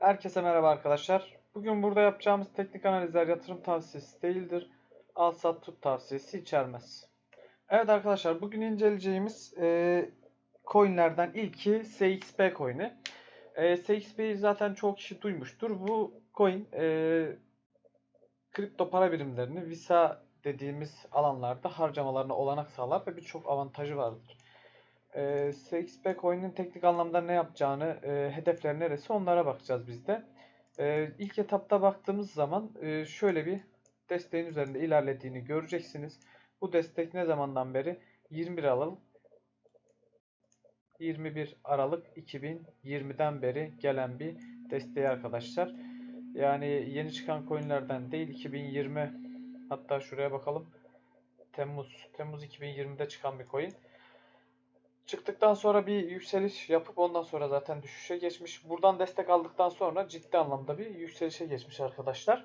Herkese merhaba arkadaşlar. Bugün burada yapacağımız teknik analizler yatırım tavsiyesi değildir. Al sat tut tavsiyesi içermez. Evet arkadaşlar bugün inceleyeceğimiz e, coinlerden ilki SXP coin'i. E, SXP'yi zaten çok kişi duymuştur. Bu coin e, kripto para birimlerini Visa dediğimiz alanlarda harcamalarına olanak sağlar ve birçok avantajı vardır. E, SXP coin'in teknik anlamda ne yapacağını, e, hedefler neresi onlara bakacağız biz de. E, ilk etapta baktığımız zaman e, şöyle bir desteğin üzerinde ilerlediğini göreceksiniz. Bu destek ne zamandan beri? 21 Aralık 21 Aralık 2020'den beri gelen bir desteği arkadaşlar. Yani yeni çıkan coinlerden değil 2020 hatta şuraya bakalım. Temmuz Temmuz 2020'de çıkan bir coin. Çıktıktan sonra bir yükseliş yapıp ondan sonra zaten düşüşe geçmiş. Buradan destek aldıktan sonra ciddi anlamda bir yükselişe geçmiş arkadaşlar.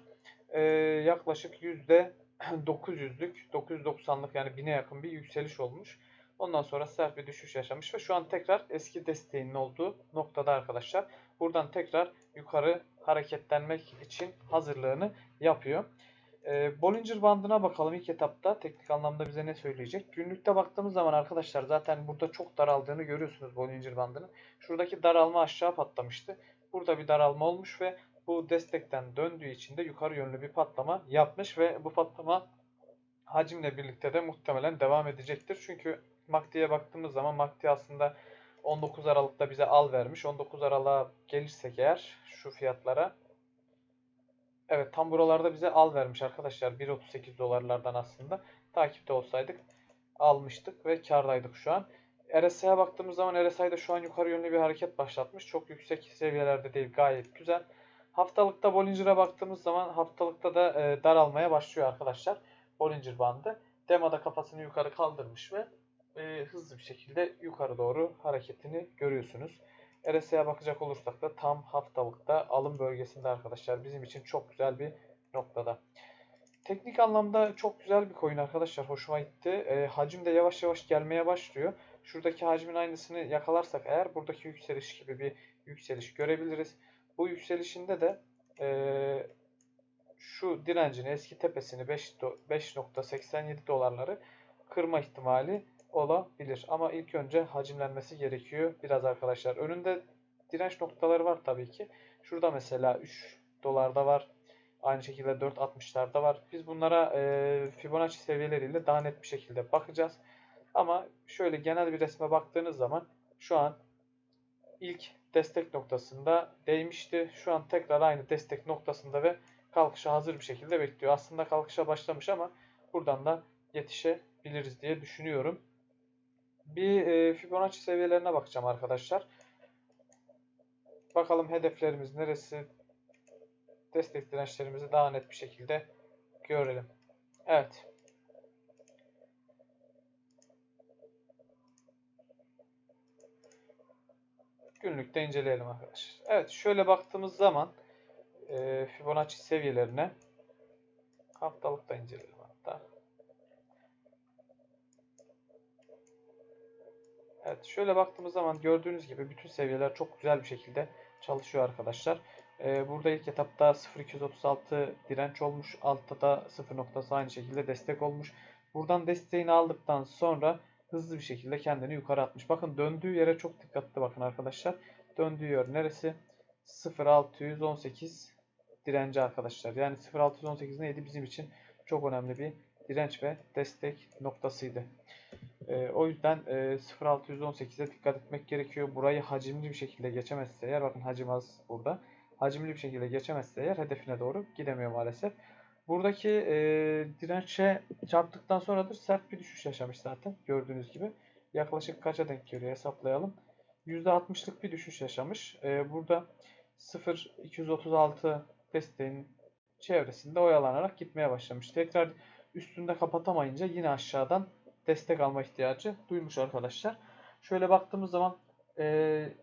Ee, yaklaşık %900'lük, 990'lık yani 1000'e yakın bir yükseliş olmuş. Ondan sonra sert bir düşüş yaşamış ve şu an tekrar eski desteğinin olduğu noktada arkadaşlar. Buradan tekrar yukarı hareketlenmek için hazırlığını yapıyor. E, Bollinger bandına bakalım ilk etapta. Teknik anlamda bize ne söyleyecek? Günlükte baktığımız zaman arkadaşlar zaten burada çok daraldığını görüyorsunuz Bollinger bandının. Şuradaki daralma aşağı patlamıştı. Burada bir daralma olmuş ve bu destekten döndüğü için de yukarı yönlü bir patlama yapmış ve bu patlama hacimle birlikte de muhtemelen devam edecektir. Çünkü MACD'ye baktığımız zaman MACD aslında 19 Aralık'ta bize al vermiş. 19 Aralık'a gelirsek eğer şu fiyatlara Evet tam buralarda bize al vermiş arkadaşlar. 1.38 dolarlardan aslında. Takipte olsaydık almıştık ve kardaydık şu an. RSI'ye baktığımız zaman RSI'de şu an yukarı yönlü bir hareket başlatmış. Çok yüksek seviyelerde değil gayet güzel. Haftalıkta Bollinger'a baktığımız zaman haftalıkta da e, daralmaya başlıyor arkadaşlar. Bollinger bandı. Demo'da kafasını yukarı kaldırmış ve e, hızlı bir şekilde yukarı doğru hareketini görüyorsunuz. RSI'ye bakacak olursak da tam haftalıkta alım bölgesinde arkadaşlar. Bizim için çok güzel bir noktada. Teknik anlamda çok güzel bir coin arkadaşlar. Hoşuma gitti. E, hacim de yavaş yavaş gelmeye başlıyor. Şuradaki hacmin aynısını yakalarsak eğer buradaki yükseliş gibi bir yükseliş görebiliriz. Bu yükselişinde de e, şu direncini eski tepesini 5.87 dolarları kırma ihtimali olabilir. Ama ilk önce hacimlenmesi gerekiyor biraz arkadaşlar. Önünde direnç noktaları var tabii ki. Şurada mesela 3 dolarda var. Aynı şekilde 4.60'larda var. Biz bunlara e, Fibonacci seviyeleriyle daha net bir şekilde bakacağız. Ama şöyle genel bir resme baktığınız zaman şu an ilk destek noktasında değmişti. Şu an tekrar aynı destek noktasında ve kalkışa hazır bir şekilde bekliyor. Aslında kalkışa başlamış ama buradan da yetişebiliriz diye düşünüyorum. Bir e, Fibonacci seviyelerine bakacağım arkadaşlar. Bakalım hedeflerimiz neresi? Destek dirençlerimizi daha net bir şekilde görelim. Evet. Günlükte inceleyelim arkadaşlar. Evet şöyle baktığımız zaman e, Fibonacci seviyelerine haftalıkta inceleyelim hatta. Evet şöyle baktığımız zaman gördüğünüz gibi bütün seviyeler çok güzel bir şekilde çalışıyor arkadaşlar. Ee, burada ilk etapta 0.236 direnç olmuş. Altta da 0 noktası aynı şekilde destek olmuş. Buradan desteğini aldıktan sonra hızlı bir şekilde kendini yukarı atmış. Bakın döndüğü yere çok dikkatli bakın arkadaşlar. Döndüğü yer neresi? 0.618 direnci arkadaşlar. Yani 0.618 neydi? Bizim için çok önemli bir direnç ve destek noktasıydı. E, o yüzden e, 0.618'e dikkat etmek gerekiyor. Burayı hacimli bir şekilde geçemezse eğer bakın hacim az burada. Hacimli bir şekilde geçemezse eğer hedefine doğru gidemiyor maalesef. Buradaki e, dirençe çarptıktan sonra da sert bir düşüş yaşamış zaten gördüğünüz gibi. Yaklaşık kaça denk geliyor hesaplayalım. %60'lık bir düşüş yaşamış. E, burada 0.236 desteğin çevresinde oyalanarak gitmeye başlamış. Tekrar üstünde kapatamayınca yine aşağıdan destek alma ihtiyacı duymuş arkadaşlar. Şöyle baktığımız zaman e,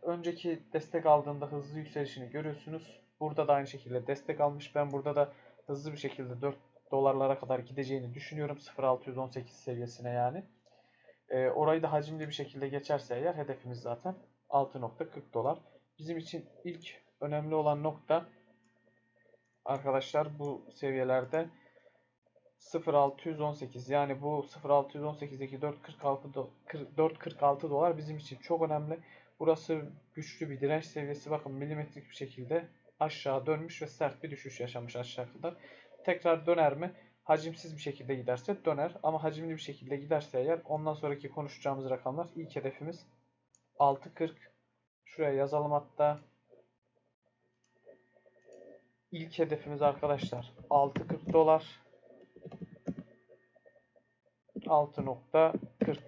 önceki destek aldığında hızlı yükselişini görüyorsunuz. Burada da aynı şekilde destek almış. Ben burada da hızlı bir şekilde 4 dolarlara kadar gideceğini düşünüyorum. 0.618 seviyesine yani. E, orayı da hacimli bir şekilde geçerse eğer hedefimiz zaten 6.40 dolar. Bizim için ilk önemli olan nokta arkadaşlar bu seviyelerde 0618 yani bu 0618'deki 446 do- 40 446 dolar bizim için çok önemli. Burası güçlü bir direnç seviyesi. Bakın milimetrik bir şekilde aşağı dönmüş ve sert bir düşüş yaşamış aşağı kadar. Tekrar döner mi? Hacimsiz bir şekilde giderse döner ama hacimli bir şekilde giderse eğer ondan sonraki konuşacağımız rakamlar ilk hedefimiz 6.40 şuraya yazalım hatta ilk hedefimiz arkadaşlar 6.40 dolar 6.40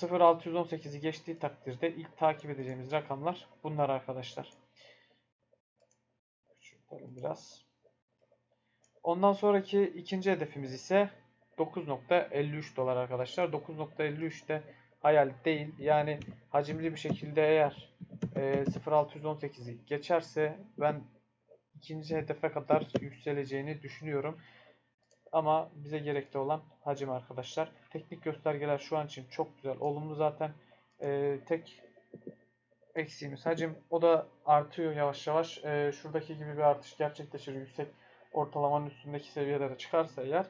0618'i geçtiği takdirde ilk takip edeceğimiz rakamlar bunlar arkadaşlar. Küçültelim biraz. Ondan sonraki ikinci hedefimiz ise 9.53 dolar arkadaşlar. 9.53 de hayal değil. Yani hacimli bir şekilde eğer e, 0618'i geçerse ben ikinci hedefe kadar yükseleceğini düşünüyorum. Ama bize gerekli olan hacim arkadaşlar. Teknik göstergeler şu an için çok güzel. Olumlu zaten e, tek eksiğimiz hacim. O da artıyor yavaş yavaş. E, şuradaki gibi bir artış gerçekleşir. Yüksek ortalamanın üstündeki seviyelere çıkarsa eğer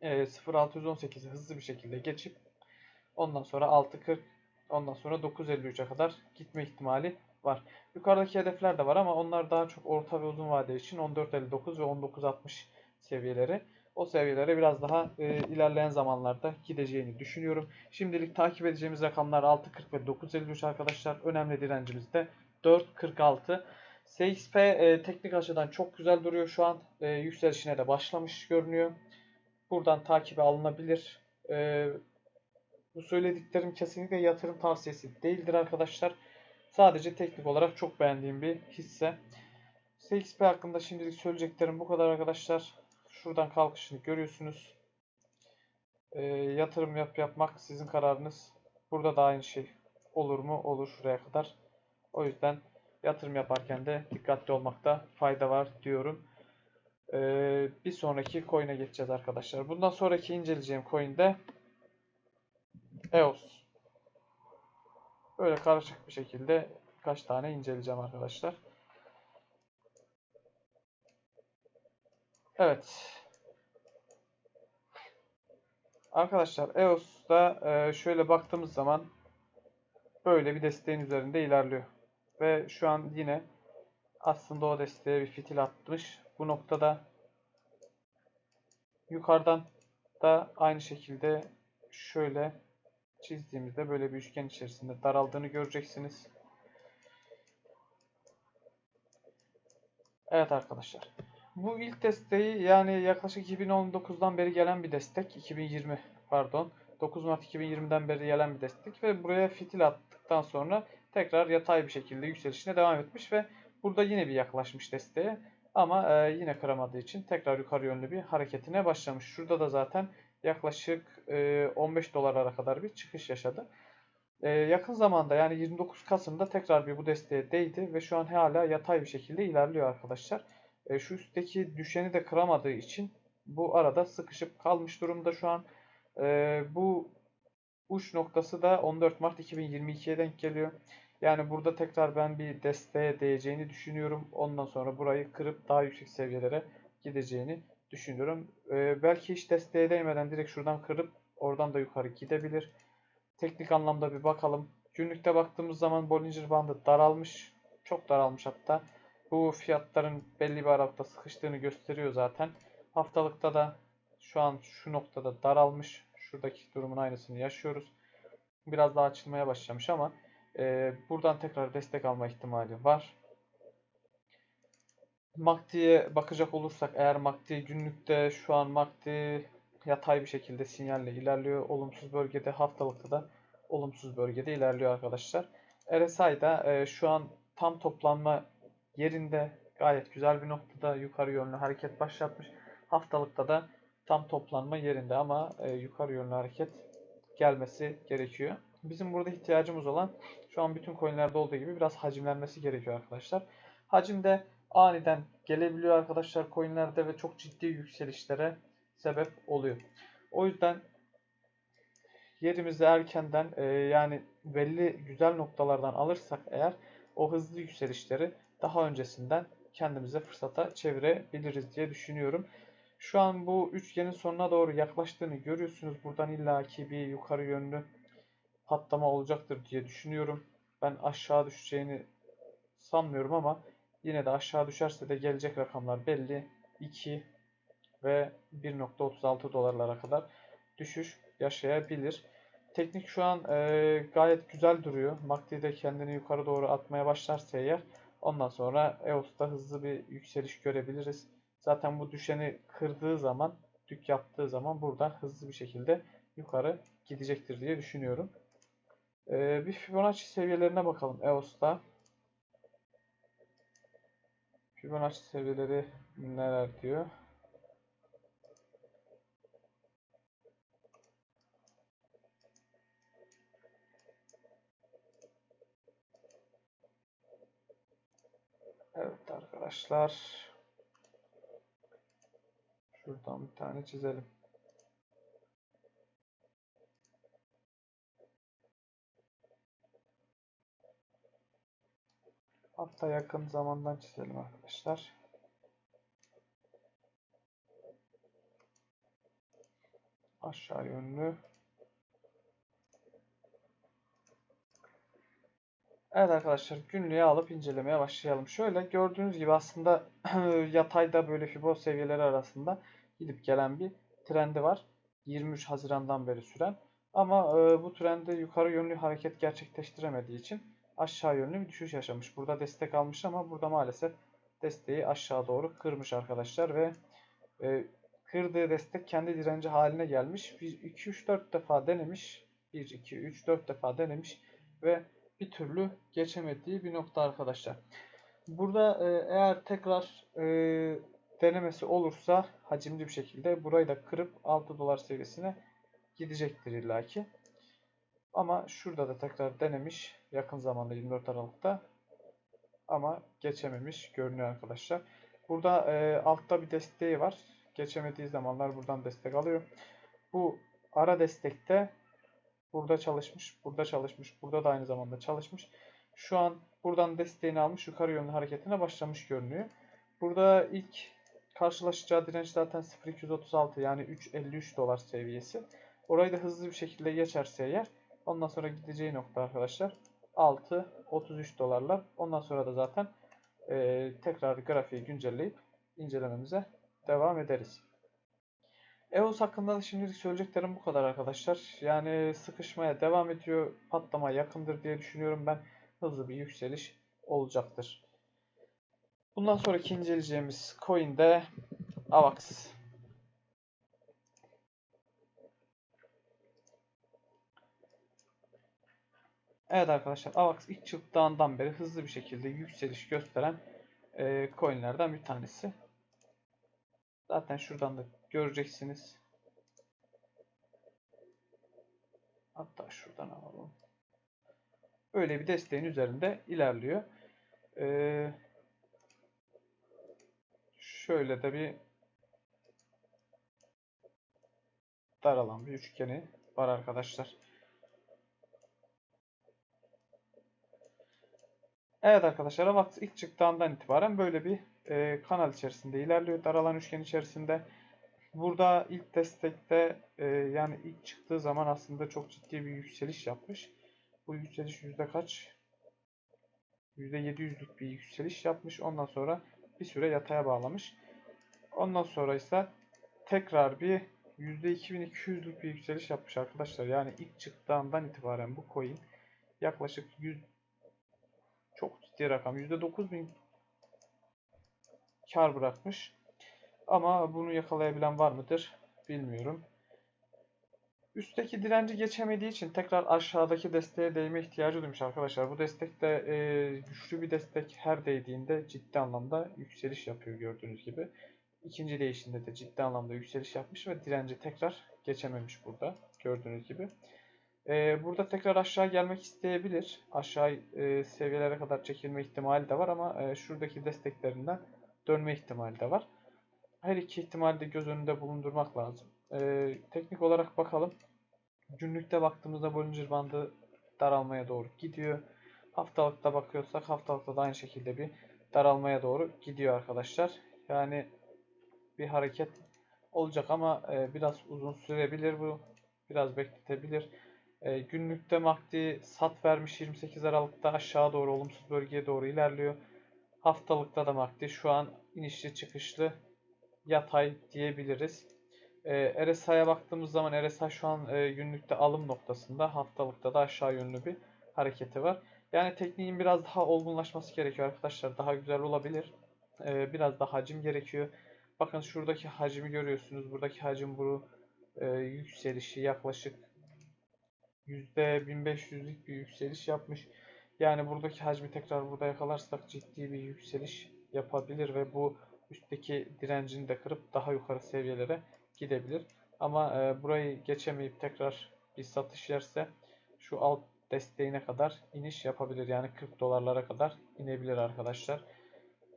e, 0.618'i hızlı bir şekilde geçip ondan sonra 6.40 ondan sonra 9.53'e kadar gitme ihtimali var. Yukarıdaki hedefler de var ama onlar daha çok orta ve uzun vade için 14.59 ve 19.60 seviyeleri. O seviyelere biraz daha e, ilerleyen zamanlarda gideceğini düşünüyorum. Şimdilik takip edeceğimiz rakamlar 6.40 ve 9.53 arkadaşlar. Önemli direncimiz de 4.46. CXP e, teknik açıdan çok güzel duruyor şu an. E, yükselişine de başlamış görünüyor. Buradan takibe alınabilir. E, bu söylediklerim kesinlikle yatırım tavsiyesi değildir arkadaşlar. Sadece teknik olarak çok beğendiğim bir hisse. CXP hakkında şimdilik söyleyeceklerim bu kadar arkadaşlar. Şuradan kalkışını görüyorsunuz. E, yatırım yap yapmak sizin kararınız. Burada da aynı şey olur mu? Olur şuraya kadar. O yüzden yatırım yaparken de dikkatli olmakta fayda var diyorum. Ee, bir sonraki coin'e geçeceğiz arkadaşlar. Bundan sonraki inceleyeceğim coin de EOS. Böyle karışık bir şekilde birkaç tane inceleyeceğim arkadaşlar. Evet. Arkadaşlar EOS'da e, şöyle baktığımız zaman böyle bir desteğin üzerinde ilerliyor. Ve şu an yine aslında o desteğe bir fitil atmış. Bu noktada yukarıdan da aynı şekilde şöyle çizdiğimizde böyle bir üçgen içerisinde daraldığını göreceksiniz. Evet arkadaşlar. Bu ilk desteği yani yaklaşık 2019'dan beri gelen bir destek. 2020 pardon. 9 Mart 2020'den beri gelen bir destek ve buraya fitil attıktan sonra tekrar yatay bir şekilde yükselişine devam etmiş ve burada yine bir yaklaşmış desteğe ama e, yine kıramadığı için tekrar yukarı yönlü bir hareketine başlamış. Şurada da zaten yaklaşık e, 15 dolara kadar bir çıkış yaşadı. E, yakın zamanda yani 29 Kasım'da tekrar bir bu desteğe değdi ve şu an hala yatay bir şekilde ilerliyor arkadaşlar. E, şu üstteki düşeni de kıramadığı için bu arada sıkışıp kalmış durumda şu an. E, bu uç noktası da 14 Mart 2022'ye denk geliyor. Yani burada tekrar ben bir desteğe değeceğini düşünüyorum. Ondan sonra burayı kırıp daha yüksek seviyelere gideceğini düşünüyorum. Ee, belki hiç desteğe değmeden direkt şuradan kırıp oradan da yukarı gidebilir. Teknik anlamda bir bakalım. Günlükte baktığımız zaman Bollinger Bandı daralmış. Çok daralmış hatta. Bu fiyatların belli bir aralıkta sıkıştığını gösteriyor zaten. Haftalıkta da şu an şu noktada daralmış. Şuradaki durumun aynısını yaşıyoruz. Biraz daha açılmaya başlamış ama e, buradan tekrar destek alma ihtimali var. MACD'ye bakacak olursak eğer MACD günlükte şu an MACD yatay bir şekilde sinyalle ilerliyor. Olumsuz bölgede haftalıkta da olumsuz bölgede ilerliyor arkadaşlar. RSI'da e, şu an tam toplanma yerinde gayet güzel bir noktada yukarı yönlü hareket başlatmış. Haftalıkta da tam toplanma yerinde ama e, yukarı yönlü hareket gelmesi gerekiyor. Bizim burada ihtiyacımız olan şu an bütün coinlerde olduğu gibi biraz hacimlenmesi gerekiyor arkadaşlar. Hacim de aniden gelebiliyor arkadaşlar coinlerde ve çok ciddi yükselişlere sebep oluyor. O yüzden yerimizi erkenden e, yani belli güzel noktalardan alırsak eğer o hızlı yükselişleri daha öncesinden kendimize fırsata çevirebiliriz diye düşünüyorum. Şu an bu üçgenin sonuna doğru yaklaştığını görüyorsunuz. Buradan illaki bir yukarı yönlü patlama olacaktır diye düşünüyorum. Ben aşağı düşeceğini sanmıyorum ama yine de aşağı düşerse de gelecek rakamlar belli. 2 ve 1.36 dolarlara kadar düşüş yaşayabilir. Teknik şu an e, gayet güzel duruyor. MACD de kendini yukarı doğru atmaya başlarsa eğer ondan sonra EOS'ta hızlı bir yükseliş görebiliriz. Zaten bu düşeni kırdığı zaman, dük yaptığı zaman buradan hızlı bir şekilde yukarı gidecektir diye düşünüyorum. E, bir Fibonacci seviyelerine bakalım EOS'ta. Fibonacci seviyeleri neler diyor? Evet arkadaşlar. Şuradan bir tane çizelim. Hatta yakın zamandan çizelim arkadaşlar. Aşağı yönlü. Evet arkadaşlar günlüğe alıp incelemeye başlayalım. Şöyle gördüğünüz gibi aslında yatayda böyle fibo seviyeleri arasında gidip gelen bir trendi var. 23 Haziran'dan beri süren. Ama e, bu trende yukarı yönlü hareket gerçekleştiremediği için aşağı yönlü bir düşüş yaşamış. Burada destek almış ama burada maalesef desteği aşağı doğru kırmış arkadaşlar ve e, kırdığı destek kendi direnci haline gelmiş. 1, 2, 3, 4 defa denemiş. 1, 2, 3, 4 defa denemiş ve bir türlü geçemediği bir nokta arkadaşlar. Burada e, eğer tekrar e, denemesi olursa hacimli bir şekilde burayı da kırıp 6 dolar seviyesine gidecektir illaki. Ama şurada da tekrar denemiş yakın zamanda 24 Aralık'ta ama geçememiş görünüyor arkadaşlar. Burada e, altta bir desteği var. Geçemediği zamanlar buradan destek alıyor. Bu ara destekte Burada çalışmış, burada çalışmış, burada da aynı zamanda çalışmış. Şu an buradan desteğini almış, yukarı yönlü hareketine başlamış görünüyor. Burada ilk karşılaşacağı direnç zaten 0.236 yani 3.53 dolar seviyesi. Orayı da hızlı bir şekilde geçerse eğer ondan sonra gideceği nokta arkadaşlar 6.33 dolarlar. Ondan sonra da zaten e, tekrar grafiği güncelleyip incelememize devam ederiz. EOS hakkında da şimdilik söyleyeceklerim bu kadar arkadaşlar. Yani sıkışmaya devam ediyor. Patlama yakındır diye düşünüyorum ben. Hızlı bir yükseliş olacaktır. Bundan sonraki inceleyeceğimiz coin de AVAX. Evet arkadaşlar AVAX ilk çıktığından beri hızlı bir şekilde yükseliş gösteren e, coinlerden bir tanesi. Zaten şuradan da göreceksiniz. Hatta şuradan alalım. Böyle bir desteğin üzerinde ilerliyor. Ee, şöyle de bir daralan bir üçgeni var arkadaşlar. Evet arkadaşlar Avax ilk çıktığından itibaren böyle bir e, kanal içerisinde ilerliyor. Daralan üçgen içerisinde. Burada ilk destekte e, yani ilk çıktığı zaman aslında çok ciddi bir yükseliş yapmış. Bu yükseliş yüzde kaç? Yüzde 700'lük bir yükseliş yapmış. Ondan sonra bir süre yataya bağlamış. Ondan sonra ise tekrar bir yüzde 2200'lük bir yükseliş yapmış arkadaşlar. Yani ilk çıktığından itibaren bu coin yaklaşık 100 çok ciddi rakam. %9000 kar bırakmış. Ama bunu yakalayabilen var mıdır bilmiyorum. Üstteki direnci geçemediği için tekrar aşağıdaki desteğe değme ihtiyacı duymuş arkadaşlar. Bu destek de e, güçlü bir destek her değdiğinde ciddi anlamda yükseliş yapıyor gördüğünüz gibi. İkinci değişinde de ciddi anlamda yükseliş yapmış ve direnci tekrar geçememiş burada gördüğünüz gibi. E, burada tekrar aşağı gelmek isteyebilir. Aşağı e, seviyelere kadar çekilme ihtimali de var ama e, şuradaki desteklerinden dönme ihtimali de var. Her iki ihtimali de göz önünde bulundurmak lazım. Ee, teknik olarak bakalım. Günlükte baktığımızda Bollinger bandı daralmaya doğru gidiyor. Haftalıkta bakıyorsak haftalıkta da aynı şekilde bir daralmaya doğru gidiyor arkadaşlar. Yani bir hareket olacak ama e, biraz uzun sürebilir bu. Biraz bekletebilir. E, günlükte MACD sat vermiş 28 Aralık'ta aşağı doğru olumsuz bölgeye doğru ilerliyor. Haftalıkta da MACD şu an inişli çıkışlı yatay diyebiliriz. E, RSI'ye baktığımız zaman RSI şu an e, günlükte alım noktasında. Haftalıkta da aşağı yönlü bir hareketi var. Yani tekniğin biraz daha olgunlaşması gerekiyor arkadaşlar. Daha güzel olabilir. E, biraz da hacim gerekiyor. Bakın şuradaki hacmi görüyorsunuz. Buradaki hacim bu e, yükselişi yaklaşık %1500'lük bir yükseliş yapmış. Yani buradaki hacmi tekrar burada yakalarsak ciddi bir yükseliş yapabilir ve bu üstteki direncini de kırıp daha yukarı seviyelere gidebilir. Ama e, burayı geçemeyip tekrar bir satış yerse şu alt desteğine kadar iniş yapabilir. Yani 40 dolarlara kadar inebilir arkadaşlar.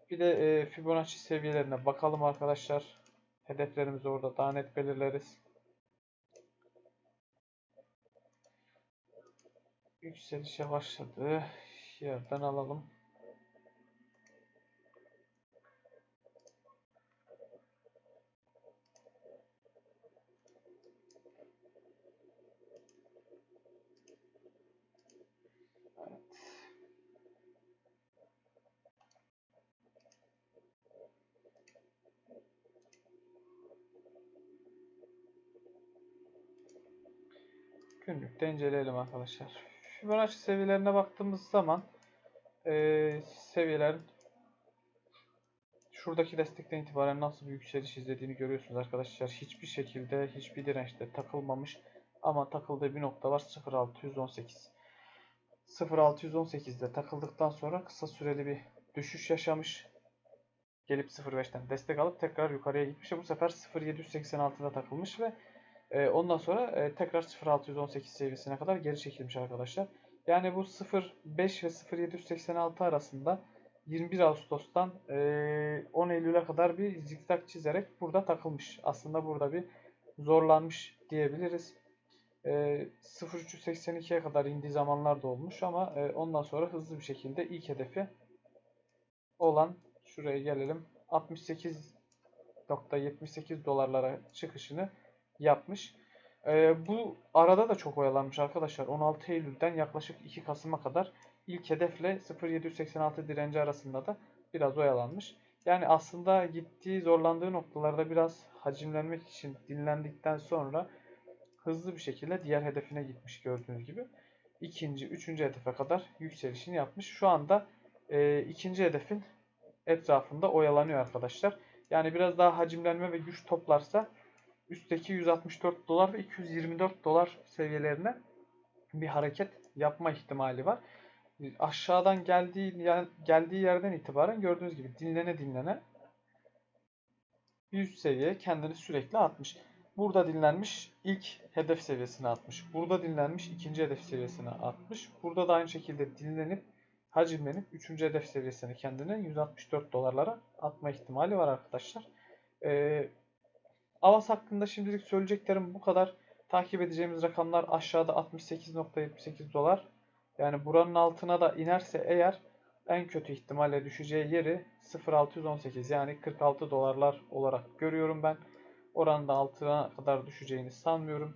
Bir de e, Fibonacci seviyelerine bakalım arkadaşlar. Hedeflerimizi orada daha net belirleriz. Yükselişe başladı. Yerden alalım. Evet. Günlükte inceleyelim arkadaşlar. Fibonacci seviyelerine baktığımız zaman eee seviyelerin şuradaki destekten itibaren nasıl bir yükseliş izlediğini görüyorsunuz arkadaşlar. Hiçbir şekilde hiçbir dirençte takılmamış ama takıldığı bir nokta var 0618. 0618'de takıldıktan sonra kısa süreli bir düşüş yaşamış. Gelip 0.5'ten destek alıp tekrar yukarıya gitmiş. Bu sefer 0.786'da takılmış ve e, ondan sonra e, tekrar 0.618 seviyesine kadar geri çekilmiş arkadaşlar. Yani bu 0.5 ve 0.786 arasında 21 Ağustos'tan e, 10 Eylül'e kadar bir zikzak çizerek burada takılmış. Aslında burada bir zorlanmış diyebiliriz. E, 0.382'ye kadar indiği zamanlar da olmuş ama e, ondan sonra hızlı bir şekilde ilk hedefi olan şuraya gelelim 68.78 dolarlara çıkışını yapmış. Ee, bu arada da çok oyalanmış arkadaşlar. 16 Eylül'den yaklaşık 2 Kasım'a kadar ilk hedefle 0.786 direnci arasında da biraz oyalanmış. Yani aslında gittiği zorlandığı noktalarda biraz hacimlenmek için dinlendikten sonra hızlı bir şekilde diğer hedefine gitmiş gördüğünüz gibi. İkinci, üçüncü hedefe kadar yükselişini yapmış. Şu anda e, ikinci hedefin etrafında oyalanıyor arkadaşlar. Yani biraz daha hacimlenme ve güç toplarsa üstteki 164 dolar ve 224 dolar seviyelerine bir hareket yapma ihtimali var. Aşağıdan geldiği geldiği yerden itibaren gördüğünüz gibi dinlene dinlene 100 seviye kendini sürekli atmış. Burada dinlenmiş ilk hedef seviyesine atmış. Burada dinlenmiş ikinci hedef seviyesine atmış. Burada da aynı şekilde dinlenip hacimlenip üçüncü hedef seviyesine kendini 164 dolarlara atma ihtimali var arkadaşlar. Ee, Avas hakkında şimdilik söyleyeceklerim bu kadar. Takip edeceğimiz rakamlar aşağıda 68.78 dolar. Yani buranın altına da inerse eğer en kötü ihtimalle düşeceği yeri 0.618 yani 46 dolarlar olarak görüyorum ben. Oranın da altına kadar düşeceğini sanmıyorum.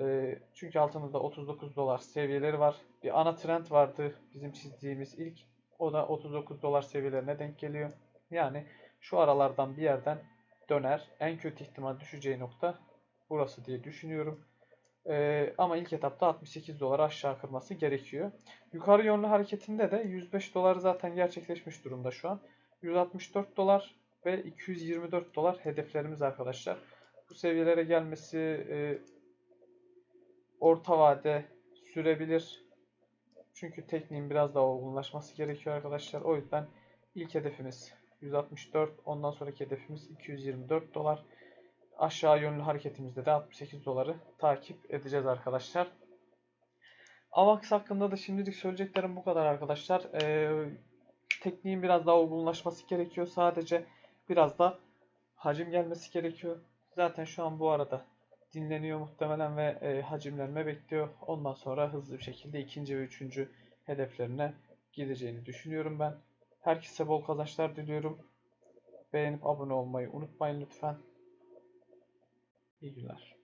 E, çünkü altında da 39 dolar seviyeleri var. Bir ana trend vardı bizim çizdiğimiz ilk. O da 39 dolar seviyelerine denk geliyor. Yani şu aralardan bir yerden döner. En kötü ihtimal düşeceği nokta burası diye düşünüyorum. Ee, ama ilk etapta 68 dolar aşağı kırması gerekiyor. Yukarı yönlü hareketinde de 105 dolar zaten gerçekleşmiş durumda şu an. 164 dolar ve 224 dolar hedeflerimiz arkadaşlar. Bu seviyelere gelmesi e, orta vade sürebilir. Çünkü tekniğin biraz daha olgunlaşması gerekiyor arkadaşlar. O yüzden ilk hedefimiz 164. Ondan sonraki hedefimiz 224 dolar. Aşağı yönlü hareketimizde de 68 doları takip edeceğiz arkadaşlar. AVAX hakkında da şimdilik söyleyeceklerim bu kadar arkadaşlar. Ee, tekniğin biraz daha olgunlaşması gerekiyor. Sadece biraz da hacim gelmesi gerekiyor. Zaten şu an bu arada dinleniyor muhtemelen ve e, hacimlenme bekliyor. Ondan sonra hızlı bir şekilde ikinci ve üçüncü hedeflerine gideceğini düşünüyorum ben. Herkese bol kazançlar diliyorum. Beğenip abone olmayı unutmayın lütfen. İyi günler.